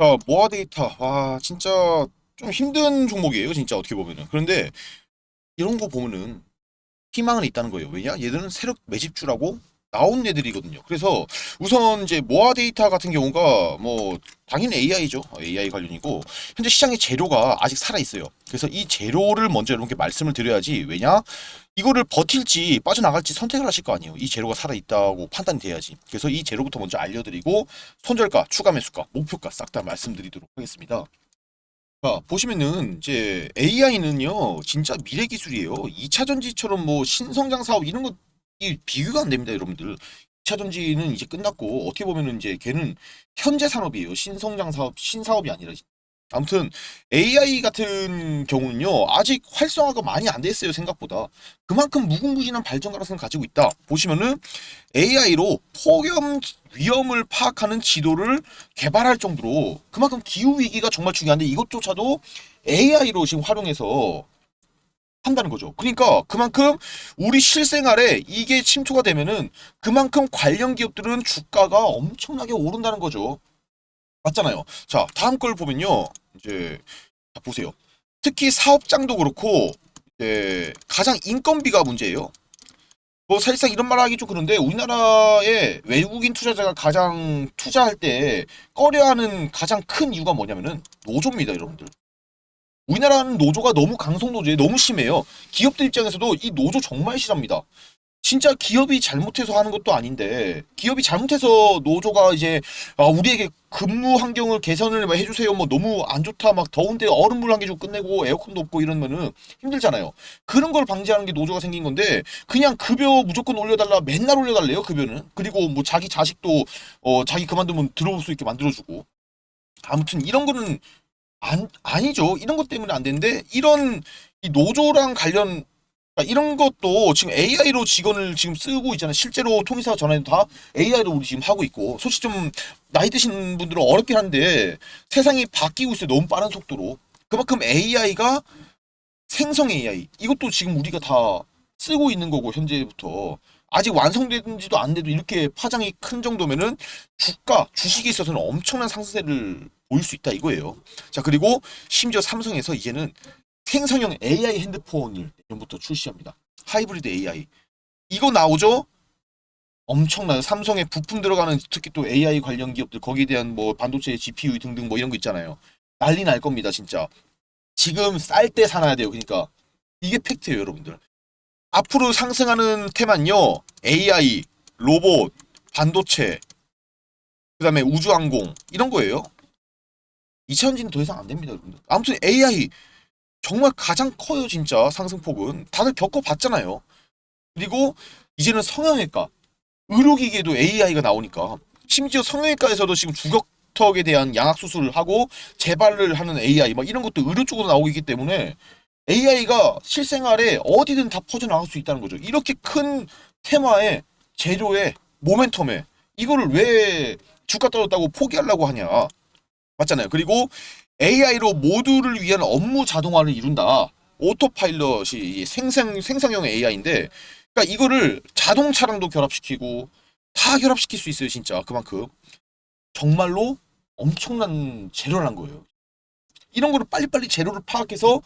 자, 모아 데이터. 와, 진짜 좀 힘든 종목이에요, 진짜 어떻게 보면은. 그런데 이런 거 보면은 희망은 있다는 거예요. 왜냐? 얘들은 세력 매집주라고 나온 애들이거든요. 그래서 우선 이제 모아 데이터 같은 경우가 뭐 당연히 AI죠. AI 관련이고 현재 시장의 재료가 아직 살아 있어요. 그래서 이 재료를 먼저 여러분께 말씀을 드려야지. 왜냐? 이거를 버틸지 빠져나갈지 선택을 하실 거 아니에요. 이 재료가 살아 있다고 판단이 돼야지. 그래서 이 재료부터 먼저 알려드리고 손절가, 추가 매수가, 목표가 싹 다 말씀드리도록 하겠습니다. 자, 보시면은 이제 AI는요, 진짜 미래 기술이에요. 2차 전지처럼 뭐 신성장 사업 이런 거 이 비교가 안 됩니다, 여러분들. 2차 전지는 이제 끝났고 어떻게 보면은 이제 걔는 현재 산업이에요. 신성장 사업, 신사업이 아니라 아무튼 AI 같은 경우는요 아직 활성화가 많이 안 됐어요 생각보다 그만큼 무궁무진한 발전 가능성을 가지고 있다 보시면은 AI로 폭염 위험을 파악하는 지도를 개발할 정도로 그만큼 기후 위기가 정말 중요한데 이것조차도 AI로 지금 활용해서 한다는 거죠. 그러니까 그만큼 우리 실생활에 이게 침투가 되면은 그만큼 관련 기업들은 주가가 엄청나게 오른다는 거죠. 맞잖아요. 자, 다음 걸 보면요. 이제 자, 보세요. 특히 사업장도 그렇고 이제 가장 인건비가 문제예요. 뭐 사실상 이런 말 하기 좀 그런데 우리나라의 외국인 투자자가 가장 투자할 때 꺼려하는 가장 큰 이유가 뭐냐면은 노조입니다, 여러분들. 우리나라는 노조가 너무 강성 노조에 너무 심해요. 기업들 입장에서도 이 노조 정말 싫합니다. 진짜 기업이 잘못해서 하는 것도 아닌데 기업이 잘못해서 노조가 이제 아, 우리에게 근무 환경을 개선을 막 해주세요. 뭐 너무 안 좋다. 막 더운데 얼음물 한 개 좀 끝내고 에어컨도 없고 이러면은 힘들잖아요. 그런 걸 방지하는 게 노조가 생긴 건데 그냥 급여 무조건 올려달라. 맨날 올려달래요 급여는. 그리고 뭐 자기 자식도 어 자기 그만두면 들어올 수 있게 만들어주고. 아무튼 이런 거는 안 아니죠 이런 것 때문에 안 되는데 이런 이 노조랑 관련 그러니까 이런 것도 지금 AI로 직원을 지금 쓰고 있잖아요. 실제로 통일사 전화는 다 AI로 우리 지금 하고 있고 솔직히 좀 나이 드신 분들은 어렵긴 한데 세상이 바뀌고 있어요. 너무 빠른 속도로. 그만큼 AI가 생성 AI 이것도 지금 우리가 다 쓰고 있는 거고 현재부터 아직 완성되는지도 안 돼도 이렇게 파장이 큰 정도면은 주가 주식에 있어서는 엄청난 상승세를 보일 수 있다 이거예요. 자 그리고 심지어 삼성에서 이제는 생성형 AI 핸드폰을 내년부터 출시합니다. 하이브리드 AI. 이거 나오죠? 엄청나요. 삼성에 부품 들어가는 특히 또 AI 관련 기업들 거기에 대한 뭐 반도체 GPU 등등 뭐 이런 거 있잖아요. 난리 날 겁니다, 진짜. 지금 쌀 때 사놔야 돼요. 그러니까 이게 팩트예요, 여러분들. 앞으로 상승하는 테만요. AI, 로봇, 반도체, 그 다음에 우주항공 이런 거예요. 2차전지는 더 이상 안 됩니다, 여러분들. 아무튼 AI 정말 가장 커요 진짜 상승폭은 다들 겪어봤잖아요 그리고 이제는 성형외과 의료기기에도 AI가 나오니까 심지어 성형외과에서도 지금 주걱턱에 대한 양악 수술을 하고 재발을 하는 AI 막 이런 것도 의료 쪽으로 나오고 있기 때문에 AI가 실생활에 어디든 다 퍼져나갈 수 있다는 거죠. 이렇게 큰 테마에 재료에 모멘텀에 이거를 왜 주가 떨어졌다고 포기하려고 하냐. 맞잖아요. 그리고 AI로 모두를 위한 업무 자동화를 이룬다. 오토파일럿이 이 생성 생성형 AI인데, 그러니까 이거를 자동차랑도 결합시키고 다 결합시킬 수 있어요, 진짜. 그만큼. 정말로 엄청난 재료란 거예요. 이런 거를 빨리빨리 재료를 파악해서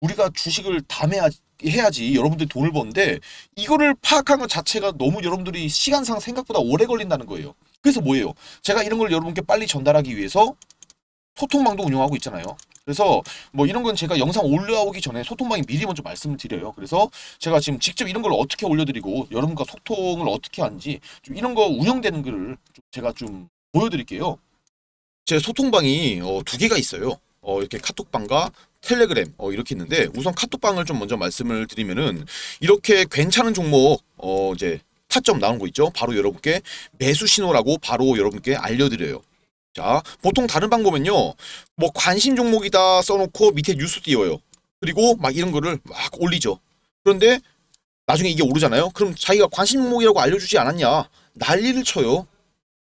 우리가 주식을 담해야 해야지 여러분들이 돈을 버는데 이거를 파악한 것 자체가 너무 여러분들이 시간상 생각보다 오래 걸린다는 거예요. 그래서 뭐예요? 제가 이런 걸 여러분께 빨리 전달하기 위해서 소통방도 운영하고 있잖아요. 그래서 뭐 이런 건 제가 영상 올라오기 전에 소통방에 미리 먼저 말씀을 드려요. 그래서 제가 지금 직접 이런 걸 어떻게 올려드리고 여러분과 소통을 어떻게 하는지 좀 이런 거 운영되는 좀 제가 좀 보여드릴게요. 제 소통방이 어, 두 개가 있어요. 어, 이렇게 카톡방과 텔레그램 어, 이렇게 있는데 우선 카톡방을 좀 먼저 말씀을 드리면은 이렇게 괜찮은 종목 어, 이제 타점 나온 거 있죠. 바로 여러분께 매수 신호라고 바로 여러분께 알려드려요. 자, 보통 다른 방법은요, 뭐 관심 종목이다 써놓고 밑에 뉴스 띄워요. 그리고 막 이런 거를 막 올리죠. 그런데 나중에 이게 오르잖아요. 그럼 자기가 관심 종목이라고 알려주지 않았냐? 난리를 쳐요.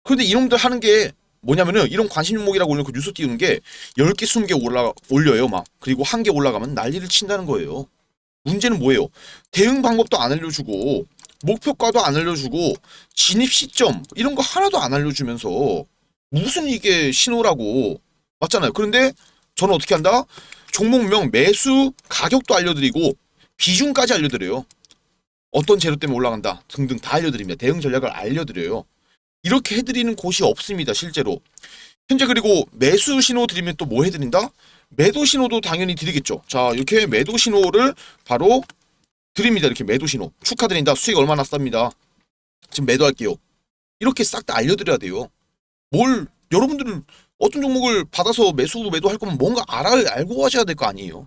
그런데 이놈들 하는 게 뭐냐면은 이런 관심 종목이라고 올려놓고 뉴스 띄우는 게 10개, 20개 올라, 올려요, 막. 그리고 한 개 올라가면 난리를 친다는 거예요. 문제는 뭐예요? 대응 방법도 안 알려주고, 목표가도 안 알려주고, 진입 시점, 이런 거 하나도 안 알려주면서, 무슨 이게 신호라고 맞잖아요. 그런데 저는 어떻게 한다? 종목명 매수 가격도 알려드리고 비중까지 알려드려요. 어떤 재료 때문에 올라간다 등등 다 알려드립니다. 대응 전략을 알려드려요. 이렇게 해드리는 곳이 없습니다. 실제로. 현재 그리고 매수 신호 드리면 또 뭐 해드린다? 매도 신호도 당연히 드리겠죠. 자 이렇게 매도 신호를 바로 드립니다. 이렇게 매도 신호 축하드린다. 수익 얼마나 쌉니다. 지금 매도할게요. 이렇게 싹 다 알려드려야 돼요. 뭘 여러분들은 어떤 종목을 받아서 매수 매도할 거면 뭔가 알아 알고 하셔야 될 거 아니에요.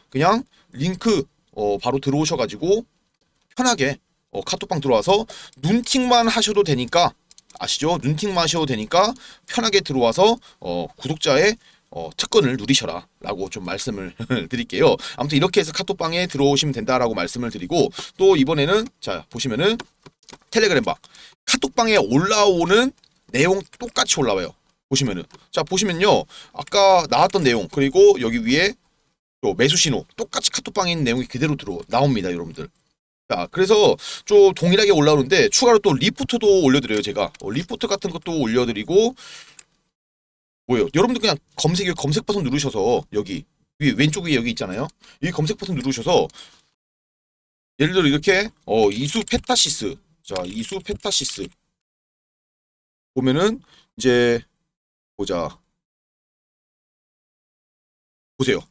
그냥 링크 어, 바로 들어오셔가지고 편하게 어, 카톡방 들어와서 눈팅만 하셔도 되니까 아시죠? 눈팅만 하셔도 되니까 편하게 들어와서 어, 구독자의 어, 특권을 누리셔라 라고 좀 말씀을 드릴게요. 아무튼 이렇게 해서 카톡방에 들어오시면 된다라고 말씀을 드리고 또 이번에는 자 보시면은 텔레그램방 카톡방에 올라오는 내용 똑같이 올라와요. 보시면은 자 보시면요 아까 나왔던 내용 그리고 여기 위에 또 매수 신호 똑같이 카톡방에 있는 내용이 그대로 들어 나옵니다 여러분들. 자 그래서 좀 동일하게 올라오는데 추가로 또 리포트도 올려드려요 제가 어, 리포트 같은 것도 올려드리고 뭐예요? 여러분들 그냥 검색 검색 버튼 누르셔서 여기 위 왼쪽 위에 여기 있잖아요. 이 검색 버튼 누르셔서 예를 들어 이렇게 어 이수 페타시스 자 이수 페타시스 보면은 이제 보자 보세요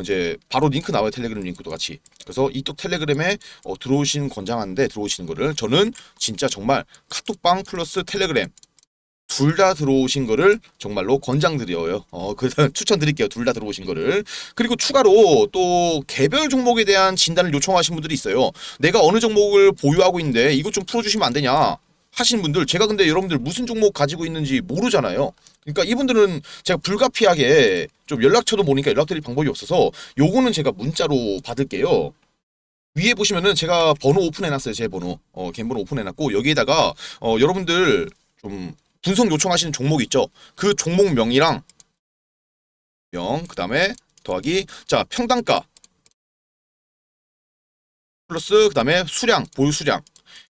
이제 바로 링크 나와요 텔레그램 링크도 같이 그래서 이쪽 텔레그램에 어, 들어오신 권장하는데 들어오시는 거를 저는 진짜 정말 카톡방 플러스 텔레그램 둘 다 들어오신 거를 정말로 권장드려요. 어, 그래서 추천드릴게요. 둘 다 들어오신 거를. 그리고 추가로 또 개별 종목에 대한 진단을 요청하신 분들이 있어요. 내가 어느 종목을 보유하고 있는데 이것 좀 풀어주시면 안 되냐? 하신 분들 제가 근데 여러분들 무슨 종목 가지고 있는지 모르잖아요. 그러니까 이분들은 제가 불가피하게 좀 연락처도 모르니까 연락드릴 방법이 없어서 요거는 제가 문자로 받을게요. 위에 보시면은 제가 번호 오픈해놨어요. 제 번호. 어, 개인 번호 오픈해놨고 여기에다가 어, 여러분들 좀 분석 요청하시는 종목 있죠. 그 종목명이랑 명 그 다음에 더하기 자 평단가 플러스 그 다음에 수량 보유 수량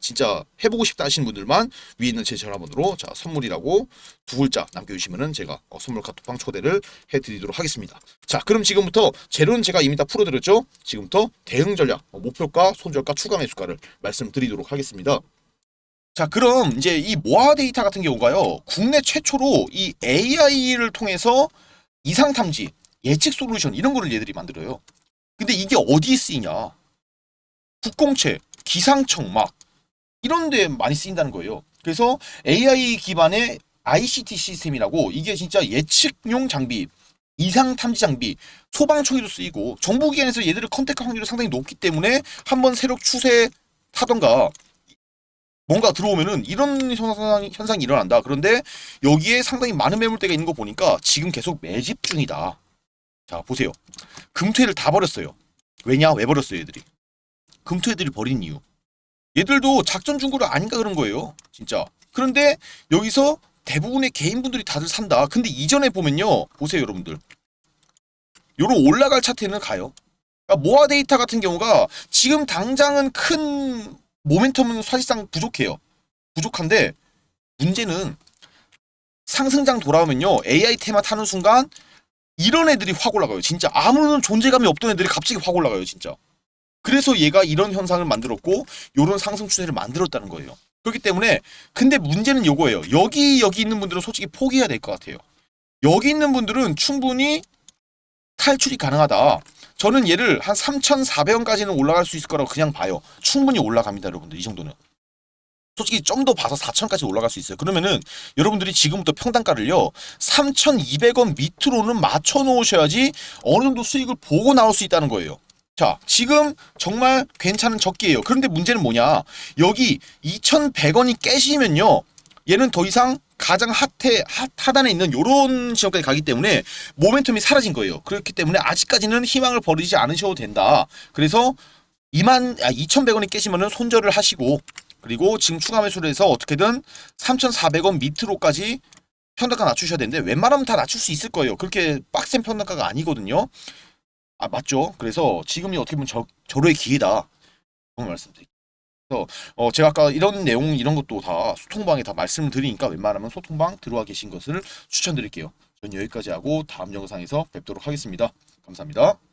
진짜 해보고 싶다 하시는 분들만 위에 있는 제 전화번호로 자 선물이라고 두 글자 남겨주시면은 제가 어, 선물 카톡방 초대를 해드리도록 하겠습니다. 자 그럼 지금부터 재료는 제가 이미 다 풀어드렸죠. 지금부터 대응 전략, 어, 목표가, 손절가, 추가 매수가를 말씀드리도록 하겠습니다. 자 그럼 이제 이 모아 데이터 같은 경우가요 국내 최초로 이 AI를 통해서 이상 탐지, 예측 솔루션 이런 거를 얘들이 만들어요. 근데 이게 어디에 쓰이냐? 국공채, 기상청 막 이런 데 많이 쓰인다는 거예요. 그래서 AI 기반의 ICT 시스템이라고 이게 진짜 예측용 장비, 이상 탐지 장비, 소방청에도 쓰이고 정부기관에서 얘들을 컨택할 확률이 상당히 높기 때문에 한번 세력 추세 타던가 뭔가 들어오면은 이런 현상이, 현상이 일어난다. 그런데 여기에 상당히 많은 매물대가 있는 거 보니까 지금 계속 매집 중이다. 자 보세요. 금퇴를 다 버렸어요. 왜냐? 왜 버렸어요, 얘들이? 금퇴들이 버린 이유. 얘들도 작전 중고를 아닌가 그런 거예요. 진짜. 그런데 여기서 대부분의 개인분들이 다들 산다. 근데 이전에 보면요. 보세요, 여러분들. 요로 올라갈 차트에는 가요. 그러니까 모아 데이터 같은 경우가 지금 당장은 큰 모멘텀은 사실상 부족해요. 부족한데 문제는 상승장 돌아오면요 AI 테마 타는 순간 이런 애들이 확 올라가요. 진짜 아무런 존재감이 없던 애들이 갑자기 확 올라가요. 진짜. 그래서 얘가 이런 현상을 만들었고 요런 상승 추세를 만들었다는 거예요. 그렇기 때문에 근데 문제는 요거예요. 여기 여기 있는 분들은 솔직히 포기해야 될 것 같아요. 여기 있는 분들은 충분히 탈출이 가능하다. 저는 얘를 한 3,400원까지는 올라갈 수 있을 거라고 그냥 봐요. 충분히 올라갑니다, 여러분들. 이 정도는. 솔직히 좀 더 봐서 4,000까지 올라갈 수 있어요. 그러면은 여러분들이 지금부터 평단가를요. 3,200원 밑으로는 맞춰 놓으셔야지 어느 정도 수익을 보고 나올 수 있다는 거예요. 자, 지금 정말 괜찮은 적기예요. 그런데 문제는 뭐냐? 여기 2,100원이 깨지면요. 얘는 더 이상 가장 핫해 핫, 하단에 있는 요런 지역까지 가기 때문에 모멘텀이 사라진 거예요. 그렇기 때문에 아직까지는 희망을 버리지 않으셔도 된다. 그래서 2만 아 2,100원이 깨지면은 손절을 하시고 그리고 지금 추가 매수를 해서 어떻게든 3,400원 밑으로까지 평단가 낮추셔야 되는데 웬만하면 다 낮출 수 있을 거예요. 그렇게 빡센 평단가가 아니거든요. 아 맞죠. 그래서 지금이 어떻게 보면 저, 절호의 기회다. 그런 말씀드릴게요. 그래서 어, 제가 아까 이런 내용 이런 것도 다 소통방에 다 말씀을 드리니까 웬만하면 소통방 들어와 계신 것을 추천드릴게요. 전 여기까지 하고 다음 영상에서 뵙도록 하겠습니다. 감사합니다.